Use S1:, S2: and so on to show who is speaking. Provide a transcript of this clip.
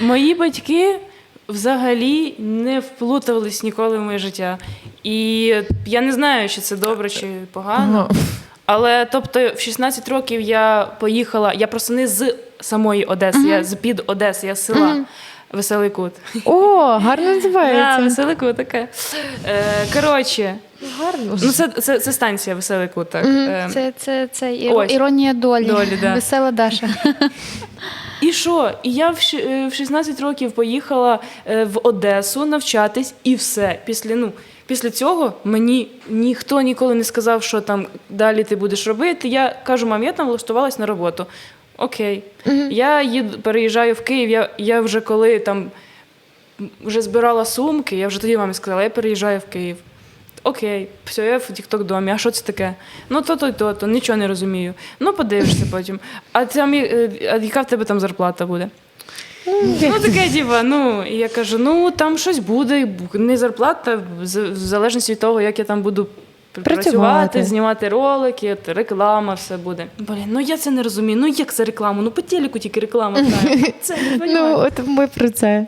S1: Мої батьки взагалі не вплутувались ніколи в моє життя. І я не знаю, чи це добре чи погано.
S2: Ага.
S1: Але тобто в 16 років я поїхала, я просто не з самої Одеси, я з під Одеси, я з села Веселий Кут.
S2: О, гарно
S1: Да,
S2: називається.
S1: Веселий Кут таке. Е, коротше,
S2: Гарно.
S1: ну це, це, це станція Веселий Кут. Так. Е,
S3: Це, це, це іронія долі.
S1: Долі, да.
S3: Весела Даша.
S1: І що? І я в щ- е, 16 років поїхала е, в Одесу навчатись, і все. Після, ну, після цього мені ніхто ніколи не сказав, що там далі ти будеш робити. Я кажу, мам, я там влаштувалась на роботу. Окей. Я їду, переїжджаю в Київ. Я, я вже коли там вже збирала сумки, я вже тоді мамі сказала, я переїжджаю в Київ. Окей, все, я в Тікток домі. А що це таке? Ну то, то, то, то, нічого не розумію. Ну, подивишся потім. А там е, а яка в тебе там зарплата буде? Ну, таке діва, ну, і я кажу, ну там щось буде, не зарплата, в залежності від того, як я там буду
S2: Працювати.
S1: працювати, знімати ролики, реклама, все буде. Блін, ну я це не розумію. Ну як це реклама? Ну по телеку тільки реклама. Це не
S2: Ну, от ми про це.